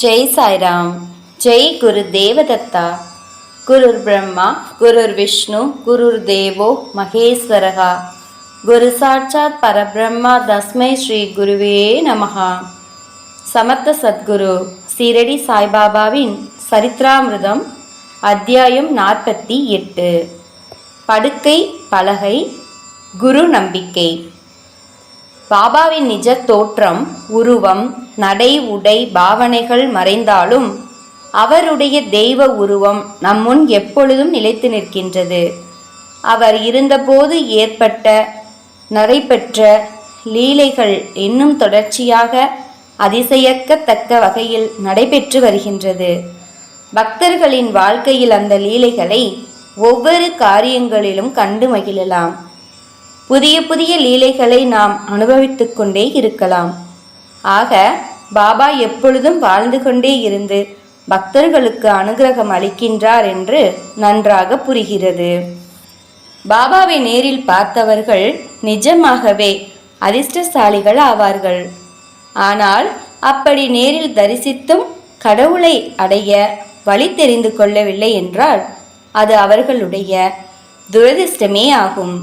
ஜெய் சாய்ராம் ஜெய் குரு தேவதத்தா. குருர் பிரம்மா குருர் விஷ்ணு குருர் தேவோ மகேஸ்வரகா. குரு சாட்சாத் பரபிரம்மா தஸ்மை ஸ்ரீ குருவே நமகா சமர்த்த சத்குரு சீரடி சாய்பாபாவின் சரித்ராமிருதம் அத்தியாயம் நாற்பத்தி எட்டு. படுக்கை பலகை குரு நம்பிக்கை. பாபாவின் நிஜ தோற்றம் உருவம் நடை உடை பாவனைகள் மறைந்தாலும் அவருடைய தெய்வ உருவம் நம்முன் எப்பொழுதும் நிலைத்து நிற்கின்றது. அவர் இருந்தபோது ஏற்பட்ட நடைபெற்ற லீலைகள் இன்னும் தொடர்ச்சியாக அதிசயக்கத்தக்க வகையில் நடைபெற்று வருகின்றது. பக்தர்களின் வாழ்க்கையில் அந்த லீலைகளை ஒவ்வொரு காரியங்களிலும் கண்டு மகிழலாம். புதிய புதிய லீலைகளை நாம் அனுபவித்து கொண்டே இருக்கலாம். ஆக பாபா எப்பொழுதும் வாழ்ந்து கொண்டே இருந்து பக்தர்களுக்கு அனுகிரகம் அளிக்கின்றார் என்று நன்றாக புரிகிறது. பாபாவை நேரில் பார்த்தவர்கள் நிஜமாகவே அதிர்ஷ்டசாலிகள் ஆவார்கள். ஆனால் அப்படி நேரில் தரிசித்தும் கடவுளை அடைய வழி தெரிந்து கொள்ளவில்லை என்றால் அது அவர்களுடைய துரதிர்ஷ்டமே ஆகும்.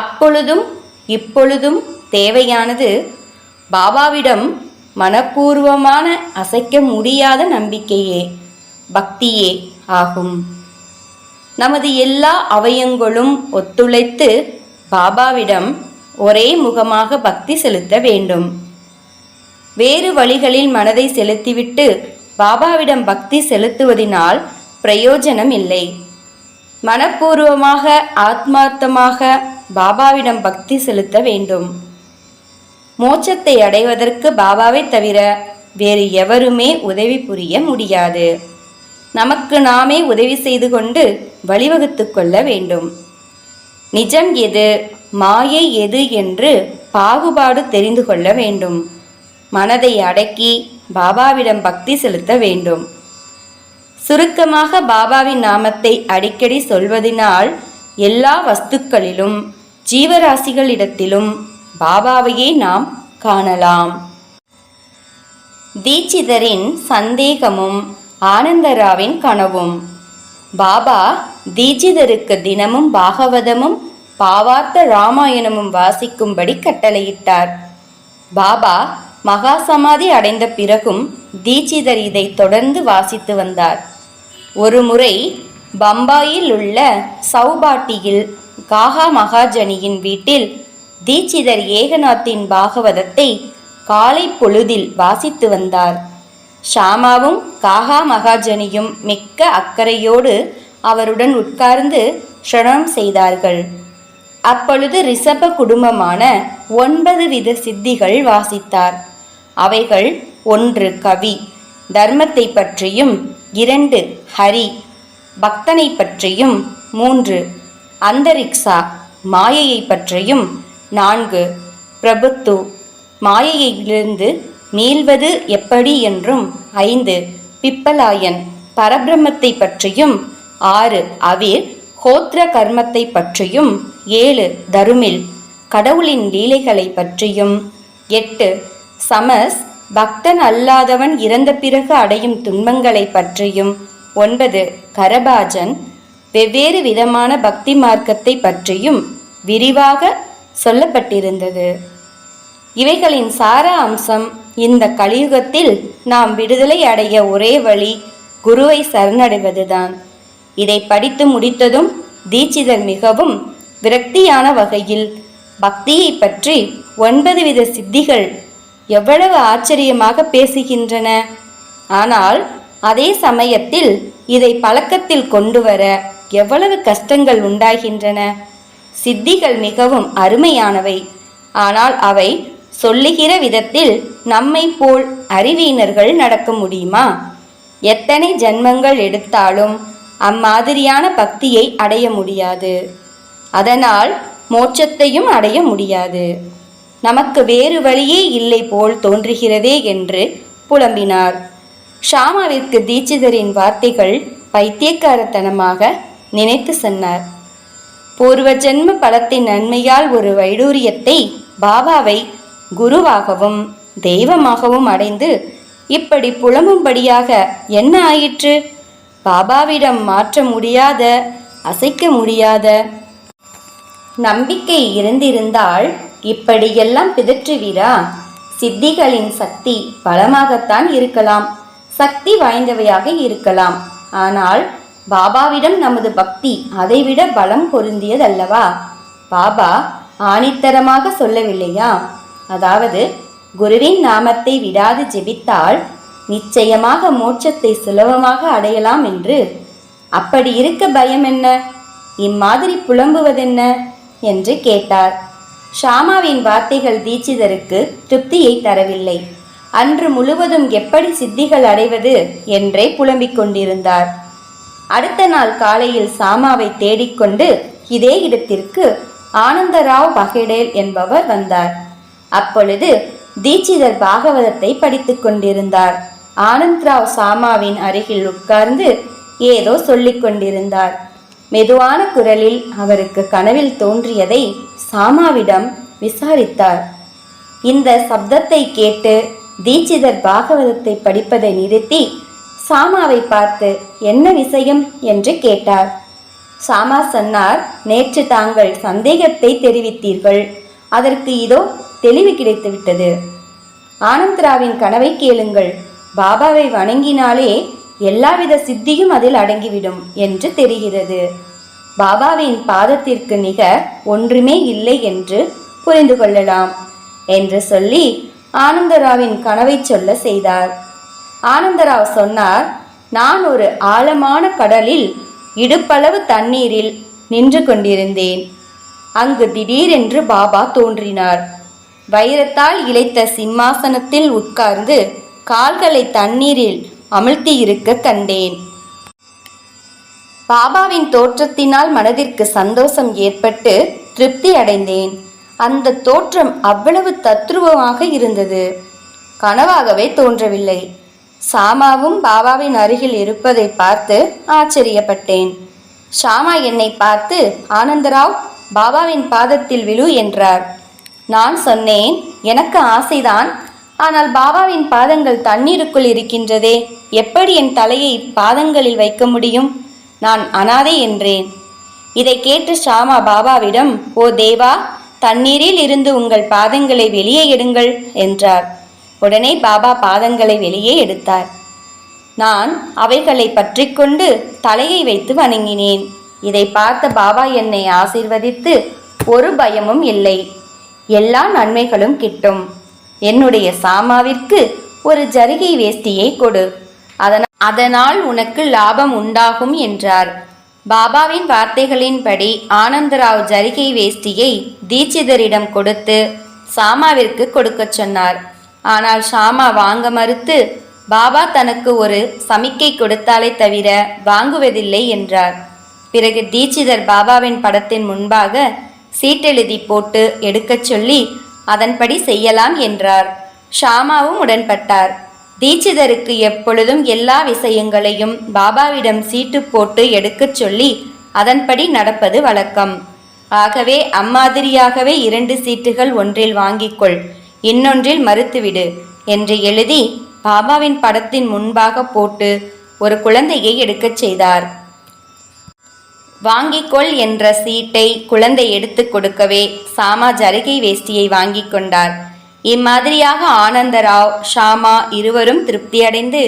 அப்பொழுதும் இப்பொழுதும் தேவையானது பாபாவிடம் மனப்பூர்வமான அசைக்க முடியாத நம்பிக்கையே பக்தியே ஆகும். நமது எல்லா அவயங்களும் ஒத்துழைத்து பாபாவிடம் ஒரே முகமாக பக்தி செலுத்த வேண்டும். வேறு வழிகளில் மனதை செலுத்திவிட்டு பாபாவிடம் பக்தி செலுத்துவதினால் பிரயோஜனம் இல்லை மனப்பூர்வமாக ஆத்மார்த்தமாக பாபாவிடம் பக்தி செலுத்த வேண்டும். மோட்சத்தை அடைவதற்கு பாபாவை தவிர வேறு எவருமே உதவி புரிய முடியாது. நமக்கு நாமே உதவி செய்து கொண்டு வழிவகுத்து கொள்ள வேண்டும். நிஜம் எது மாயை எது என்று பாகுபாடு தெரிந்து கொள்ள வேண்டும். மனதை அடக்கி பாபாவிடம் பக்தி செலுத்த வேண்டும். சுருக்கமாக பாபாவின் நாமத்தை அடிக்கடி சொல்வதினால் எல்லா வஸ்துக்களிலும் ஜீவராசிகளிடத்திலும் பாபாவையே நாம் காணலாம். தீட்சிதரின் சந்தேகமும் ஆனந்தராவின் கனவும். பாபா தீட்சிதருக்கு தினமும் பாகவதமும் பாவார்த்த ராமாயணமும் வாசிக்கும்படி கட்டளையிட்டார். பாபா மகா சமாதி அடைந்த பிறகும் தீட்சிதர் இதை தொடர்ந்து வாசித்து வந்தார். ஒருமுறை பம்பாயில் உள்ள சௌபாட்டியில் காகா மகாஜனியின் வீட்டில் தீட்சிதர் ஏகநாத்தின் பாகவதத்தை காலை பொழுதில் வாசித்து வந்தார். ஷாமாவும் காகா மகாஜனியும் மிக்க அக்கறையோடு அவருடன் உட்கார்ந்து ஸ்ரணம் செய்தார்கள். அப்பொழுது ரிஷப குடும்பமான ஒன்பது வித சித்திகள் வாசித்தார். அவைகள் ஒன்று கவி தர்மத்தை பற்றியும் இரண்டு ஹரி பக்தனை பற்றியும் மூன்று அந்தரிக்ஷா மாயையை பற்றியும் நான்கு பிரபுத்து மாயையிலிருந்து மீள்வது எப்படி என்றும் ஐந்து பிப்பலாயன் பரபிரம்மத்தை பற்றியும் ஆறு அவிர் ஹோத்ர கர்மத்தை பற்றியும் ஏழு தருமில் கடவுளின் லீலைகளை பற்றியும் எட்டு சமஸ் பக்தன் அல்லாதவன் இறந்த பிறகு அடையும் துன்பங்களை பற்றியும் ஒன்பது கரபாஜன் வெவ்வேறு விதமான பக்தி மார்க்கத்தை பற்றியும் விரிவாக சொல்லப்பட்டிருந்தது. இவைகளின் சார அம்சம் இந்த கலியுகத்தில் நாம் விடுதலை அடைய ஒரே வழி குருவை சரணடைவதுதான். இதை படித்து முடித்ததும் தீட்சிதர் மிகவும் விரக்தியான வகையில் பக்தியை பற்றி ஒன்பது வித சித்திகள் எவ்வளவு ஆச்சரியமாக பேசுகின்றன. ஆனால் அதே சமயத்தில் இதை பழக்கத்தில் கொண்டு வர எவ்வளவு கஷ்டங்கள் உண்டாகின்றன? சித்திகள் மிகவும் அருமையானவை. ஆனால் அவை சொல்லுகிற விதத்தில் நம்மை போல் அறிவியினர்கள் நடக்க முடியுமா? எத்தனை ஜென்மங்கள் எடுத்தாலும் அம்மாதிரியான பக்தியை அடைய முடியாது. அதனால் மோட்சத்தையும் அடைய முடியாது. நமக்கு வேறு வழியே இல்லை போல் தோன்றுகிறதே என்று புலம்பினார். ஷாமாவிற்கு தீட்சிதரின் வார்த்தைகள் பைத்தியக்காரத்தனமாக நினைத்து சொன்னார். பூர்வ ஜென்ம பலத்தின் நன்மையால் ஒரு வைடூரியத்தை பாபாவை குருவாகவும் தெய்வமாகவும் அடைந்து இப்படி புலம்பும்படியாக என்ன ஆயிற்று? பாபாவிடம் மாற்ற முடியாத அசைக்க முடியாத நம்பிக்கை இருந்திருந்தால் இப்படியெல்லாம் பிதற்றுவீரா? சித்திகளின் சக்தி பலமாகத்தான் இருக்கலாம். சக்தி வாய்ந்தவையாக இருக்கலாம். ஆனால் பாபாவிடம் நமது பக்தி அதைவிட பலம் பொருந்தியதல்லவா? பாபா ஆணித்தரமாக சொல்லவில்லையா? அதாவது குருவின் நாமத்தை விடாது ஜெபித்தால் நிச்சயமாக மோட்சத்தை சுலபமாக அடையலாம் என்று. அப்படி இருக்க பயம் என்ன? இம்மாதிரி புலம்புவதென்ன? என்று கேட்டார். ஷாமாவின் வார்த்தைகள் தீட்சிதருக்கு திருப்தியை தரவில்லை. அன்று முழுவதும் எப்படி சித்திகள் அடைவது என்றே புலம்பிக் கொண்டிருந்தார். அடுத்த நாள் காலையில் சாமாவை தேடிக்கொண்டு இதே இடத்திற்கு ஆனந்தராவ் பகடேல் என்பவர் வந்தார். அப்பொழுது தீட்சிதர் பாகவதத்தை படித்துக் கொண்டிருந்தார். ஆனந்த்ராவ் சாமாவின் அருகில் உட்கார்ந்து ஏதோ சொல்லிக் கொண்டிருந்தார். மெதுவான குரலில் அவருக்கு கனவில் தோன்றியதை சாமாவிடம் விசாரித்தார். இந்த சப்தத்தை கேட்டு தீட்சிதர் பாகவதத்தை படிப்பதை நிறுத்தி சாமாவை பார்த்து என்ன விஷயம்? என்று கேட்டார். சாமா சொன்னார் நேற்று தாங்கள் சந்தேகத்தை தெரிவித்தீர்கள். அதற்கு இதோ தெளிவு கிடைத்துவிட்டது. ஆனந்தராவின் கனவை கேளுங்கள். பாபாவை வணங்கினாலே எல்லாவித சித்தியும் அதில் அடங்கிவிடும் என்று தெரிகிறது. பாபாவின் பாதத்திற்கு நிகர் ஒன்றுமே இல்லை என்று புரிந்து கொள்ளலாம் என்று சொல்லி ஆனந்தராவின் கனவை சொல்ல செய்தார். ஆனந்தராவ் சொன்னார் நான் ஒரு ஆழமான கடலில் இடுப்பளவு தண்ணீரில் நின்று கொண்டிருந்தேன். அங்கு திடீரென்று பாபா தோன்றினார். வைரத்தால் இழைத்த சிம்மாசனத்தில் உட்கார்ந்து கால்களை தண்ணீரில் அமிழ்த்தி இருக்க கண்டேன். பாபாவின் தோற்றத்தினால் மனதிற்கு சந்தோஷம் ஏற்பட்டு திருப்தி அடைந்தேன். அந்த தோற்றம் அவ்வளவு தத்ரூபமாக இருந்தது. கனவாகவே தோன்றவில்லை. சாமாவும் பாபாவின் அருகில் இருப்பதை பார்த்து ஆச்சரியப்பட்டேன். ஷாமா என்னை பார்த்து ஆனந்தராவ் பாபாவின் பாதத்தில் விழு என்றார். நான் சொன்னேன் எனக்கு ஆசைதான். ஆனால் பாபாவின் பாதங்கள் தண்ணீருக்குள் இருக்கின்றதே. எப்படி என் தலையை பாதங்களில் வைக்க முடியும்? நான் அனாதை என்றேன். இதை கேட்டு ஷாமா பாபாவிடம் ஓ தேவா தண்ணீரில் இருந்து உங்கள் பாதங்களை வெளியே எடுங்கள் என்றார். உடனே பாபா பாதங்களை வெளியே எடுத்தார். நான் அவைகளை பற்றிக்கொண்டு தலையை வைத்து வணங்கினேன். இதை பார்த்த பாபா என்னை ஆசிர்வதித்து ஒரு பயமும் இல்லை. எல்லா நன்மைகளும் கிட்டும். என்னுடைய சாமாவிற்கு ஒரு ஜரிகை வேஷ்டியை கொடு. அதனால் அதனால் உனக்கு லாபம் உண்டாகும் என்றார். பாபாவின் வார்த்தைகளின்படி ஆனந்தராவ் ஜரிகை வேஷ்டியை தீட்சிதரிடம் கொடுத்து சாமாவிற்கு கொடுக்கச் சொன்னார். ஆனால் ஷாமா வாங்க மறுத்து பாபா தனக்கு ஒரு சமிக்கை கொடுத்தாலே தவிர வாங்குவதில்லை என்றார். பிறகு தீட்சிதர் பாபாவின் படத்தின் முன்பாக சீட்டெழுதி போட்டு எடுக்கச் சொல்லி அதன்படி செய்யலாம் என்றார். ஷாமாவும் உடன்பட்டார். தீட்சிதருக்கு எப்பொழுதும் எல்லா விஷயங்களையும் பாபாவிடம் சீட்டு போட்டு எடுக்கச் சொல்லி அதன்படி நடப்பது வழக்கம். ஆகவே அம்மாதிரியாகவே இரண்டு சீட்டுகள் ஒன்றில் வாங்கிக்கொள் இன்னொன்றில் மறுத்துவிடு என்று எழுதி பாபாவின் படத்தின் முன்பாக போட்டு ஒரு குழந்தையை எடுக்கச் செய்தார். வாங்கிக்கொள் என்ற சீட்டை குழந்தை எடுத்துக் கொடுக்கவே சாமா ஜருகை வேஷ்டியை வாங்கிக் கொண்டார். இம்மாதிரியாக ஆனந்தராவ் ஷாமா இருவரும் திருப்தியடைந்து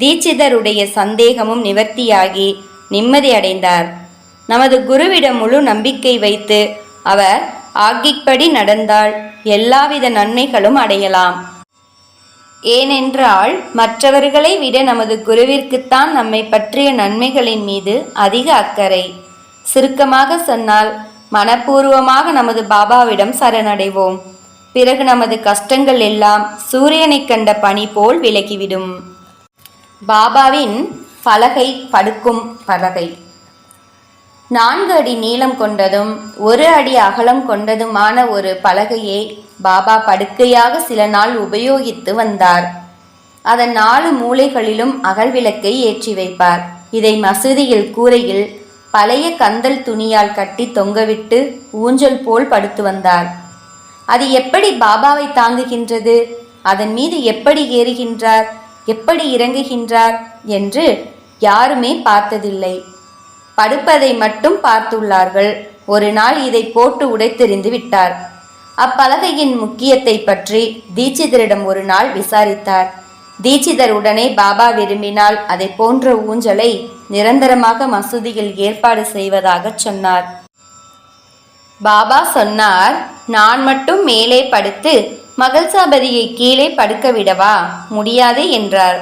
தீட்சிதருடைய சந்தேகமும் நிவர்த்தியாகி நிம்மதியடைந்தார். நமது குருவிடம் முழு நம்பிக்கை வைத்து அவர் ஆக்கிப்படி நடந்தால் எல்லாவித நன்மைகளும் அடையலாம். ஏனென்றால் மற்றவர்களை விட நமது குருவிற்குத்தான் நம்மை பற்றிய நன்மைகளின் மீது அதிக அக்கறை. சுருக்கமாக சொன்னால் மனப்பூர்வமாக நமது பாபாவிடம் சரணடைவோம். பிறகு நமது கஷ்டங்கள் எல்லாம் சூரியனைக் கண்ட பனி போல் விலகிவிடும். பாபாவின் பலகை படுக்கும் பலகை. நான்கு அடி நீளம் கொண்டதும் ஒரு அடி அகலம் கொண்டதுமான ஒரு பலகையை பாபா படுக்கையாக சில நாள் உபயோகித்து வந்தார். அதன் நாலு மூலைகளிலும் அகல் விளக்கை ஏற்றி வைப்பார். இதை மசூதியில் கூரையில் பழைய கந்தல் துணியால் கட்டி தொங்கவிட்டு ஊஞ்சல் போல் படுத்து வந்தார். அது எப்படி பாபாவை தாங்குகின்றது? அதன் மீது எப்படி ஏறுகின்றார்? எப்படி இறங்குகின்றார்? என்று யாருமே பார்த்ததில்லை. படுப்பதை மட்டும் பார்த்துள்ளார்கள். ஒரு நாள் இதை போட்டு உடைத்தெறிந்து விட்டார். அப்பலகையின் முக்கியத்தை பற்றி தீட்சிதரிடம் ஒரு நாள் விசாரித்தார். தீட்சிதர் உடனே பாபா விரும்பினால் அதை போன்ற ஊஞ்சலை நிரந்தரமாக மசூதியில் ஏற்பாடு செய்வதாகச் சொன்னார். பாபா சொன்னார் நான் மட்டும் மேலே படுத்து மகள்சாபதியை கீழே படுக்க விடவா முடியாது என்றார்.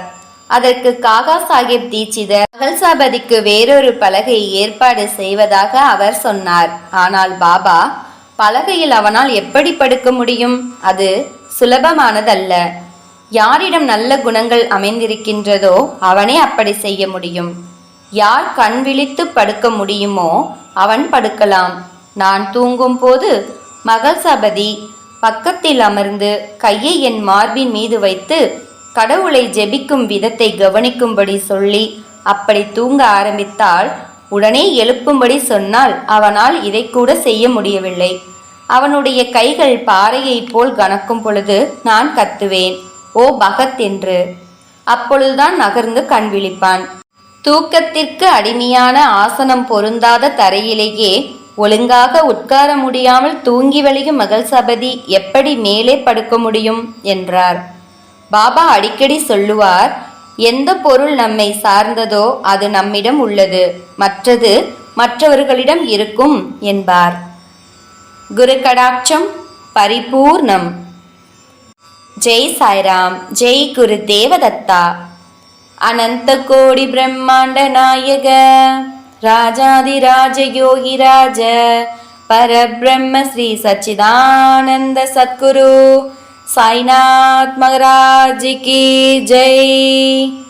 அதற்கு காகா சாஹிப் தீட்சிதர் மகள்சாபதிக்கு வேறொரு பலகை ஏற்பாடு செய்வதாக அவர் சொன்னார். ஆனால் பாபா பலகையில் அவனால் எப்படி படுக்க முடியும்? அது சுலபமானதல்ல. யாரிடம் நல்ல குணங்கள் அமைந்திருக்கின்றதோ அவனே அப்படி செய்ய முடியும். யார் கண் விழித்து படுக்க முடியுமோ அவன் படுக்கலாம். நான் தூங்கும் போது மகள் சபதி பக்கத்தில் அமர்ந்து கையை என் மார்பின் மீது வைத்து கடவுளை ஜெபிக்கும் விதத்தை கவனிக்கும்படி சொல்லி அப்படி தூங்க ஆரம்பித்தால் உடனே எழுப்பும்படி சொன்னால் அவனால் இதை கூட செய்ய முடியவில்லை. அவனுடைய கைகள் பாறையைப் போல் கனக்கும் பொழுது நான் கத்துவேன் ஓ பகத் என்று. அப்பொழுதுதான் நகர்ந்து கண் விழிப்பான். தூக்கத்திற்கு அடிமையான ஆசனம் பொருந்தாத தரையிலேயே ஒழுங்காக உட்கார முடியாமல் தூங்கி வழியும் மகள் சபதி எப்படி மேலே படுக்க முடியும்? என்றார். பாபா அடிக்கடி சொல்லுவார் எந்த பொருள் நம்மை சார்ந்ததோ அது நம்மிடம் உள்ளது. மற்றது மற்றவர்களிடம் இருக்கும் என்பார். குரு கடாட்சம் பரிபூர்ணம். ஜெய் சாய்ராம் ஜெய் குரு தேவதத்தா அனந்த கோடி பிரம்மாண்ட நாயக. राजाधिराजयोगिराज परब्रह्म श्री सच्चिदानन्द महाराज की जय।